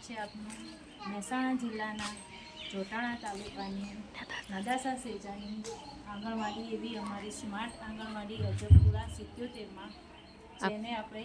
સ્વાગત છે આપનું. મહેસાણા જિલ્લાના જોટાણા તાલુકાની નદાસા સેજાની આંગણવાડી એવી અમારી સ્માર્ટ આંગણવાડી અજબપુરા સિત્યોતેરમાં જેને આપણે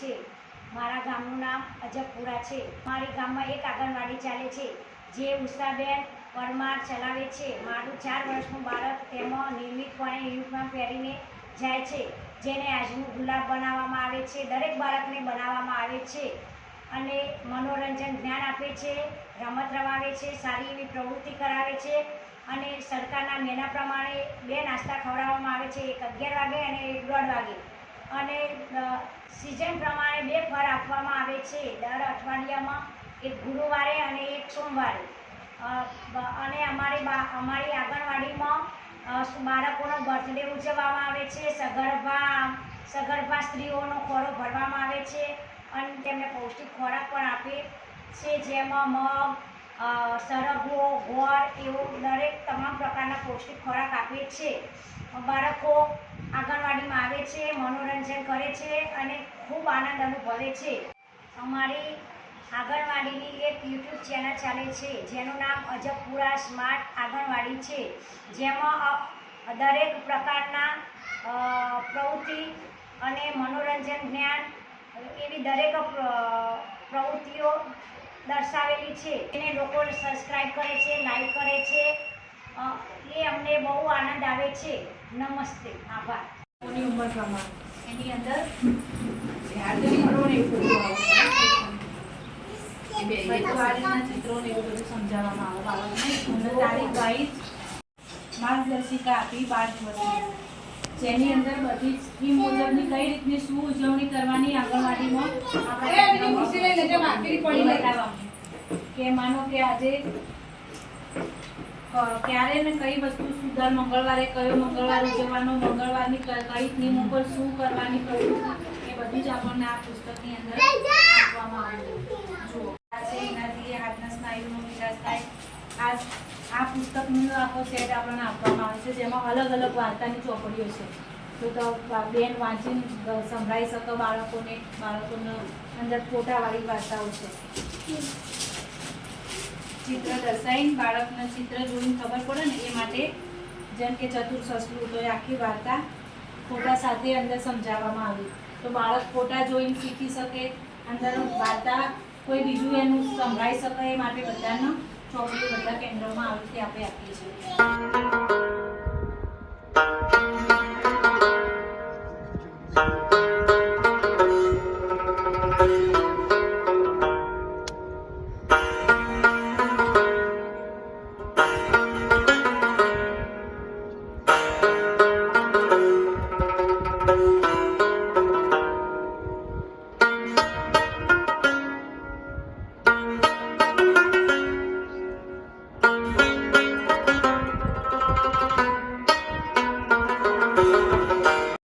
છે. મારા ગામનું નામ અજબપુરા છે. મારી ગામમાં એક આંગણવાડી ચાલે છે, જે ઉષાબેન પરમાર ચલાવે છે. મારું ચાર વર્ષનું બાળક તેમાં નિયમિતપણે યુનિફોર્મ પહેરીને જાય છે, જેને આજનું ગુલાબ બનાવવામાં આવે છે. દરેક બાળકને બનાવવામાં આવે છે અને મનોરંજન જ્ઞાન આપે છે, રમત રમાવે છે, સારી એવી પ્રવૃત્તિ કરાવે છે અને સરકારના મેના પ્રમાણે બે નાસ્તા ખવડાવવામાં આવે છે, એક અગિયાર વાગે અને એક દોઢ વાગે. અને સિઝન પ્રમાણે બે ફળ આપવામાં આવે છે. દર અઠવાડિયામાં એક ગુરુવારે અને એક સોમવારે. અને અમારી અમારી આંગણવાડીમાં બાળકોનો બર્થડે ઉજવવામાં આવે છે. સગર્ભા સગર્ભા સ્ત્રીઓનો ખોરો ભરવામાં આવે છે અને તેમને પૌષ્ટિક ખોરાક પણ આપે છે. જેમાં મગ સરગવો, ગોળ એવો દરેક તમામ પ્રકારના પૌષ્ટિક ખોરાક આપે છે. બાળકો છે, મનોરંજન કરે છે અને ખૂબ આનંદ અનુભવે છે. અમારી આંગણવાડીની એક યુટ્યુબ ચેનલ ચાલે છે, જેનું નામ અજબપુરા સ્માર્ટ આંગણવાડી છે. જેમાં દરેક પ્રકારના પ્રવૃત્તિ અને મનોરંજન જ્ઞાન, એવી દરેક પ્રવૃત્તિઓ દર્શાવેલી છે. એને લોકો સબસ્ક્રાઈબ કરે છે લાઈક કરે છે. એ અમને બહુ આનંદ આવે છે. નમસ્તે. આભાર. કોની ઉંમર પ્રમાણે? એની અંદર હાજરી કરો ને એવું બધું સમજાવવામાં આવે. બાળકને તારીખ વાઇઝ માર્ગદર્શિકા આપી બાર દિવસની. જેની અંદર બધી જ થીમ મુજબની કઈ રીતની શું ઉજવણી કરવાની આંગણવાડીમાં આપણા. કે માનો કે આજે ક્યારે ને કઈ વસ્તુ સુધાર મંગળવારે કયો, મંગળવાર ઉજવવાનો, મંગળવારની કઈ થીમ ઉપર શું કરવાની પ્રવૃત્તિ એ બધી જ આપણને આ પુસ્તકની અંદર આપવામાં આવ્યું જુઓ, આ છે એનાથી હાથના સ્નાયુનો વિકાસ થાય. આ આ પુસ્તકનું આખો સેટ આપણને આપવામાં આવે છે, જેમાં અલગ અલગ વાર્તાની ચોપડીઓ છે. તો તો બેન વાંચીને સંભળાઈ શકો બાળકોને બાળકોને અંદર ફોટાવાળી વાર્તાઓ છે. ચિત્ર દર્શાવીને બાળકને ચિત્ર જોઈને ખબર પડે ને, એ માટે જેમ કે ચતુર સસલું તો એ આખી વાર્તા ફોટા સાથે અંદર સમજાવવામાં આવી. તો બાળક ફોટા જોઈને શીખી શકે, અંદર વાર્તા કોઈ બીજું એનું સંભળાઈ શકે, એ માટે બધાનો ચોપડી બધા કેન્દ્રોમાં આવી રીતે આપણે આપીએ છીએ.